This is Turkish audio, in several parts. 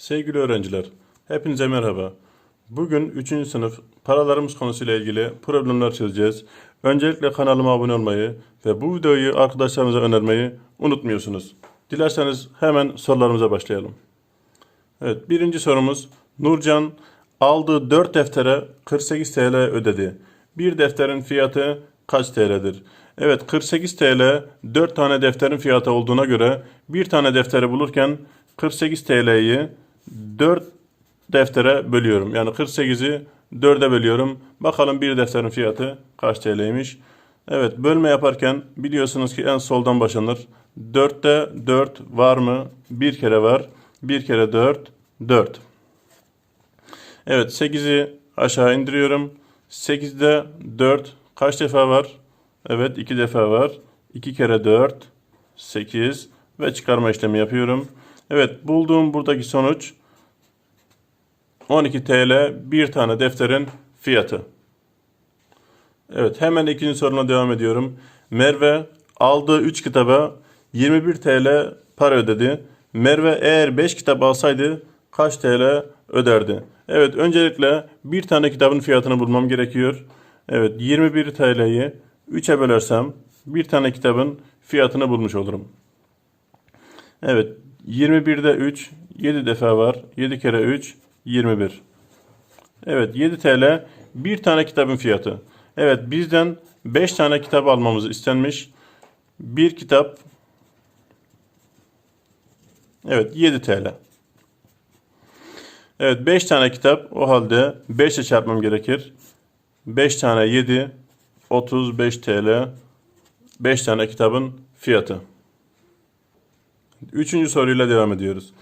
Sevgili öğrenciler, hepinize merhaba. Bugün 3. sınıf paralarımız konusuyla ilgili problemler çözeceğiz. Öncelikle kanalıma abone olmayı ve bu videoyu arkadaşlarınıza önermeyi unutmuyorsunuz. Dilerseniz hemen sorularımıza başlayalım. Evet, birinci sorumuz Nurcan aldığı 4 deftere 48 TL ödedi. Bir defterin fiyatı kaç TL'dir? Evet 48 TL 4 tane defterin fiyatı olduğuna göre bir tane defteri bulurken 48 TL'yi 4 deftere bölüyorum. Yani 48'i 4'e bölüyorum. Bakalım bir defterin fiyatı kaç TL'ymiş? Evet bölme yaparken biliyorsunuz ki en soldan başlanır. 4'te 4 var mı? Bir kere var. Bir kere 4, 4. Evet 8'i aşağı indiriyorum. 8'de 4 kaç defa var? Evet 2 defa var. 2 kere 4 8 ve çıkarma işlemi yapıyorum. Evet bulduğum buradaki sonuç 12 TL bir tane defterin fiyatı. Evet hemen ikinci soruna devam ediyorum. Merve aldığı 3 kitaba 21 TL para ödedi. Merve eğer 5 kitap alsaydı kaç TL öderdi? Evet öncelikle bir tane kitabın fiyatını bulmam gerekiyor. Evet 21 TL'yi 3'e bölersem bir tane kitabın fiyatını bulmuş olurum. Evet 21'de 3 7 defa var. 7 kere 3 21. Evet 7 TL bir tane kitabın fiyatı. Evet bizden 5 tane kitap almamız istenmiş. Bir kitap Evet 7 TL. Evet 5 tane kitap o halde 5 ile çarpmam gerekir. 5 tane 7 35 TL 5 tane kitabın fiyatı. Üçüncü soruyla devam ediyoruz.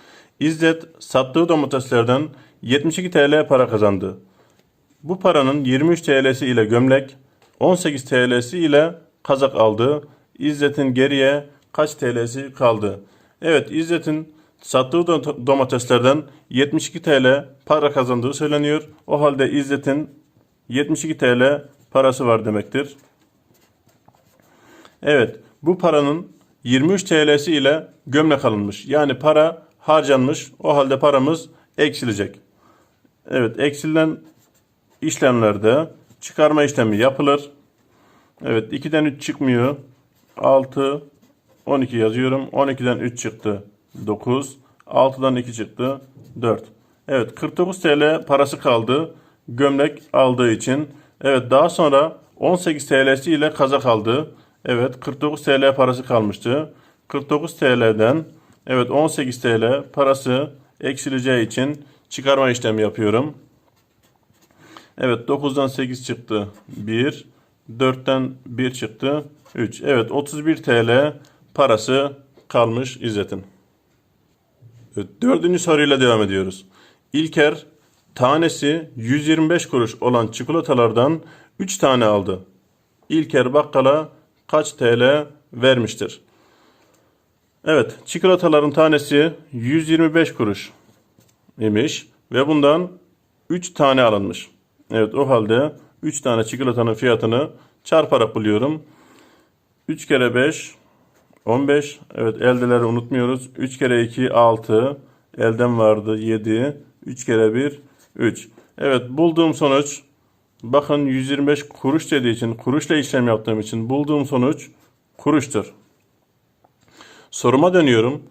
İzzet sattığı domateslerden 72 TL para kazandı. Bu paranın 23 TL'si ile gömlek, 18 TL'si ile kazak aldı. İzzet'in geriye kaç TL'si kaldı? Evet İzzet'in sattığı do- domateslerden 72 TL para kazandığı söyleniyor. O halde İzzet'in 72 TL parası var demektir. Evet, bu paranın 23 TL'si ile gömlek alınmış. Yani para harcanmış. O halde paramız eksilecek. Evet, eksilen işlemlerde çıkarma işlemi yapılır. Evet, 2'den 3 çıkmıyor. 6, 12 yazıyorum. 12'den 3 çıktı. 9. 6'dan 2 çıktı. 4. Evet, 49 TL parası kaldı. Gömlek aldığı için. Evet, daha sonra 18 TL'si ile kazak aldı. Evet, 49 TL parası kalmıştı. 49 TL'den evet 18 TL parası eksileceği için çıkarma işlemi yapıyorum. Evet 9'dan 8 çıktı 1. 4'ten 1 çıktı 3. Evet 31 TL parası kalmış İzzet'in. Evet, dördüncü soruyla devam ediyoruz. İlker tanesi 125 kuruş olan çikolatalardan 3 tane aldı. İlker bakkala kaç TL vermiştir? Evet, çikolataların tanesi 125 kuruş imiş ve bundan 3 tane alınmış. Evet, o halde 3 tane çikolatanın fiyatını çarparak buluyorum. 3 kere 5 15. Evet, eldeleri unutmuyoruz. 3 kere 2 6. Elden vardı 7. 3 kere 1 3. Evet, bulduğum sonuç Bakın 125 kuruş dediği için, kuruşla işlem yaptığım için bulduğum sonuç kuruştur. Soruma dönüyorum.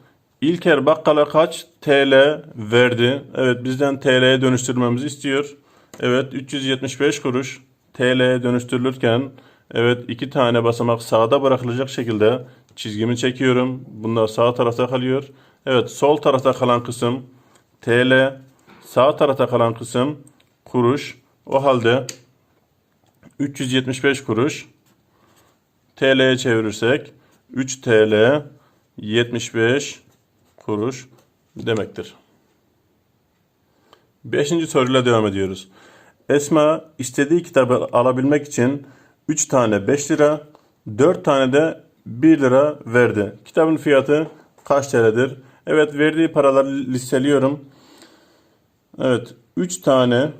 İlker bakkala kaç TL verdi? Evet bizden TL'ye dönüştürmemizi istiyor. Evet 375 kuruş TL'ye dönüştürülürken evet iki tane basamak sağda bırakılacak şekilde çizgimi çekiyorum. Bunlar sağ tarafta kalıyor. Evet sol tarafta kalan kısım TL, sağ tarafta kalan kısım kuruş. O halde 375 kuruş TL'ye çevirirsek 3 TL 75 kuruş demektir. Beşinci soruyla devam ediyoruz. Esma istediği kitabı alabilmek için 3 tane 5 lira, 4 tane de 1 lira verdi. Kitabın fiyatı kaç TL'dir? Evet verdiği paraları listeliyorum. Evet 3 tane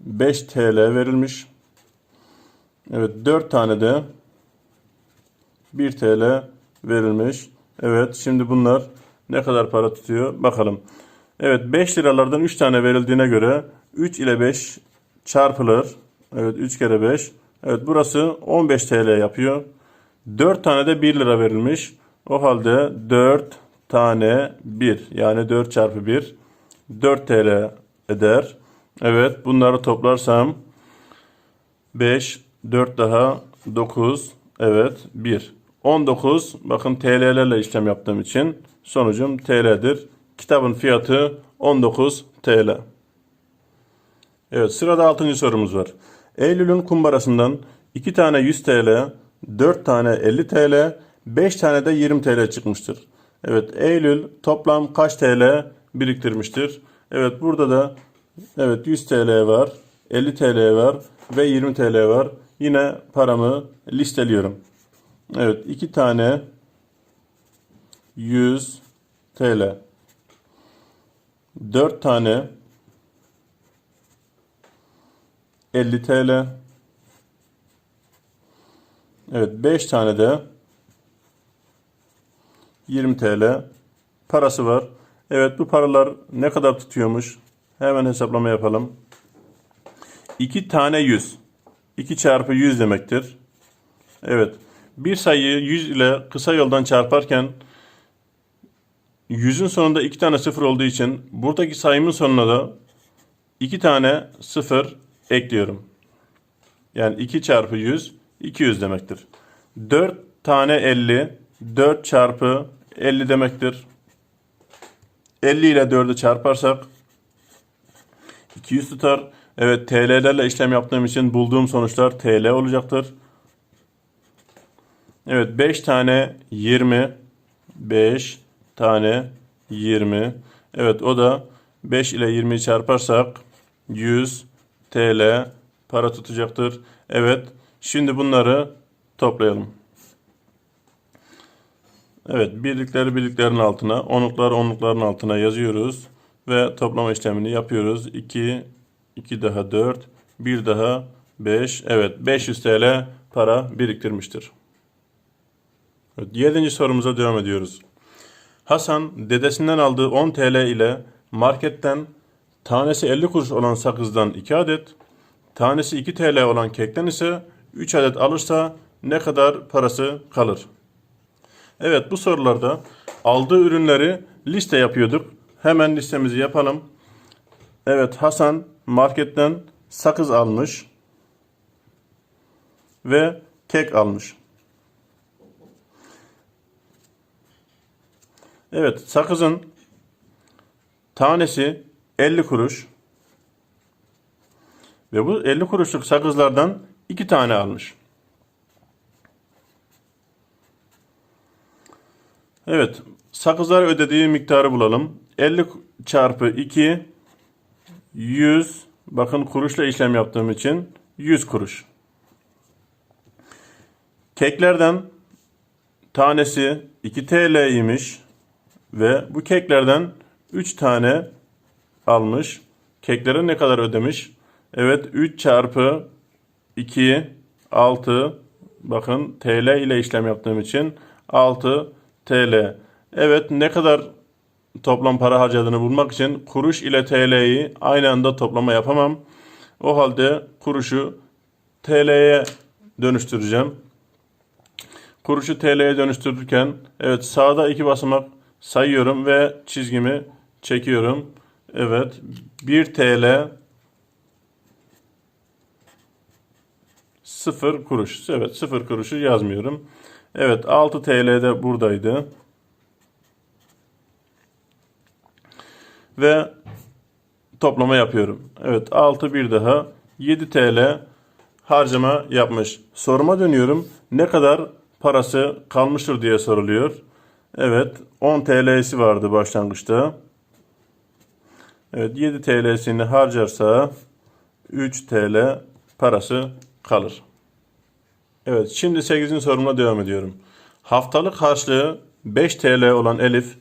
5 TL verilmiş. Evet 4 tane de 1 TL verilmiş. Evet şimdi bunlar ne kadar para tutuyor bakalım. Evet 5 liralardan 3 tane verildiğine göre 3 ile 5 çarpılır. Evet 3 kere 5. Evet burası 15 TL yapıyor. 4 tane de 1 lira verilmiş. O halde 4 tane 1 yani 4 çarpı 1 4 TL eder. Evet bunları toplarsam 5, 4 daha 9, evet 1. 19 bakın TL'lerle işlem yaptığım için sonucum TL'dir. Kitabın fiyatı 19 TL. Evet sırada 6. sorumuz var. Eylül'ün kumbarasından 2 tane 100 TL, 4 tane 50 TL, 5 tane de 20 TL çıkmıştır. Evet Eylül toplam kaç TL biriktirmiştir? Evet burada da evet 100 TL var, 50 TL var ve 20 TL var. Yine paramı listeliyorum. Evet 2 tane 100 TL. 4 tane 50 TL. Evet 5 tane de 20 TL parası var. Evet bu paralar ne kadar tutuyormuş? Hemen hesaplama yapalım. 2 tane 100. 2 çarpı 100 demektir. Evet. Bir sayıyı 100 ile kısa yoldan çarparken 100'ün sonunda 2 tane sıfır olduğu için buradaki sayımın sonuna da 2 tane sıfır ekliyorum. Yani 2 çarpı 100 200 demektir. 4 tane 50 4 çarpı 50 demektir. 50 ile 4'ü çarparsak 200 tutar. Evet TL'lerle işlem yaptığım için bulduğum sonuçlar TL olacaktır. Evet 5 tane 20 5 tane 20 Evet o da 5 ile 20'yi çarparsak 100 TL para tutacaktır. Evet şimdi bunları toplayalım. Evet birlikleri birliklerin altına onlukları onlukların altına yazıyoruz. Ve toplama işlemini yapıyoruz. 2, 2 daha 4, 1 daha 5. Evet 500 TL para biriktirmiştir. Evet, 7. sorumuza devam ediyoruz. Hasan dedesinden aldığı 10 TL ile marketten tanesi 50 kuruş olan sakızdan 2 adet, tanesi 2 TL olan kekten ise 3 adet alırsa ne kadar parası kalır? Evet bu sorularda aldığı ürünleri liste yapıyorduk. Hemen listemizi yapalım. Evet Hasan marketten sakız almış ve kek almış. Evet sakızın tanesi 50 kuruş ve bu 50 kuruşluk sakızlardan 2 tane almış. Evet sakızlar ödediği miktarı bulalım. 50 çarpı 2 100 bakın kuruşla işlem yaptığım için 100 kuruş. Keklerden tanesi 2 TL imiş ve bu keklerden 3 tane almış. Keklere ne kadar ödemiş? Evet 3 çarpı 2 6 bakın TL ile işlem yaptığım için 6 TL. Evet ne kadar toplam para harcadığını bulmak için kuruş ile TL'yi aynı anda toplama yapamam. O halde kuruşu TL'ye dönüştüreceğim. Kuruşu TL'ye dönüştürürken evet sağda iki basamak sayıyorum ve çizgimi çekiyorum. Evet 1 TL 0 kuruş. Evet 0 kuruşu yazmıyorum. Evet 6 TL de buradaydı. Ve toplama yapıyorum. Evet 6 bir daha 7 TL harcama yapmış. Soruma dönüyorum. Ne kadar parası kalmıştır diye soruluyor. Evet 10 TL'si vardı başlangıçta. Evet 7 TL'sini harcarsa 3 TL parası kalır. Evet şimdi 8. sorumla devam ediyorum. Haftalık harçlığı 5 TL olan Elif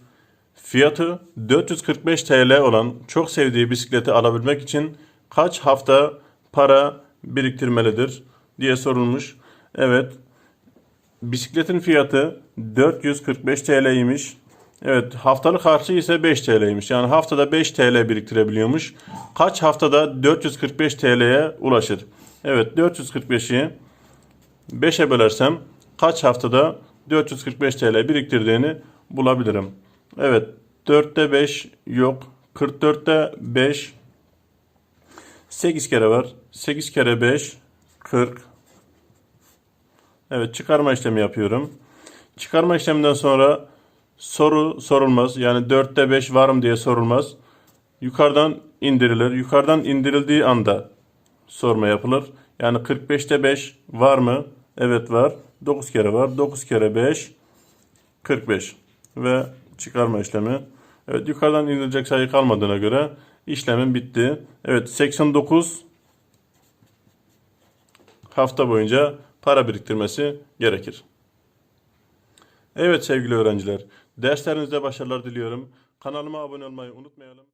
fiyatı 445 TL olan çok sevdiği bisikleti alabilmek için kaç hafta para biriktirmelidir diye sorulmuş. Evet bisikletin fiyatı 445 TL'ymiş. Evet haftalık harcı ise 5 TL'ymiş. Yani haftada 5 TL biriktirebiliyormuş. Kaç haftada 445 TL'ye ulaşır? Evet 445'i 5'e bölersem kaç haftada 445 TL biriktirdiğini bulabilirim. Evet 4'te 5 yok. 44'te 5 8 kere var. 8 kere 5 40. Evet çıkarma işlemi yapıyorum. Çıkarma işleminden sonra soru sorulmaz. Yani 4'te 5 var mı diye sorulmaz. Yukarıdan indirilir. Yukarıdan indirildiği anda sorma yapılır. Yani 45'te 5 var mı? Evet var. 9 kere var. 9 kere 5 45 ve çıkarma işlemi. Evet yukarıdan indirilecek sayı kalmadığına göre işlemin bitti. Evet 89 hafta boyunca para biriktirmesi gerekir. Evet sevgili öğrenciler, derslerinizde başarılar diliyorum. Kanalıma abone olmayı unutmayalım.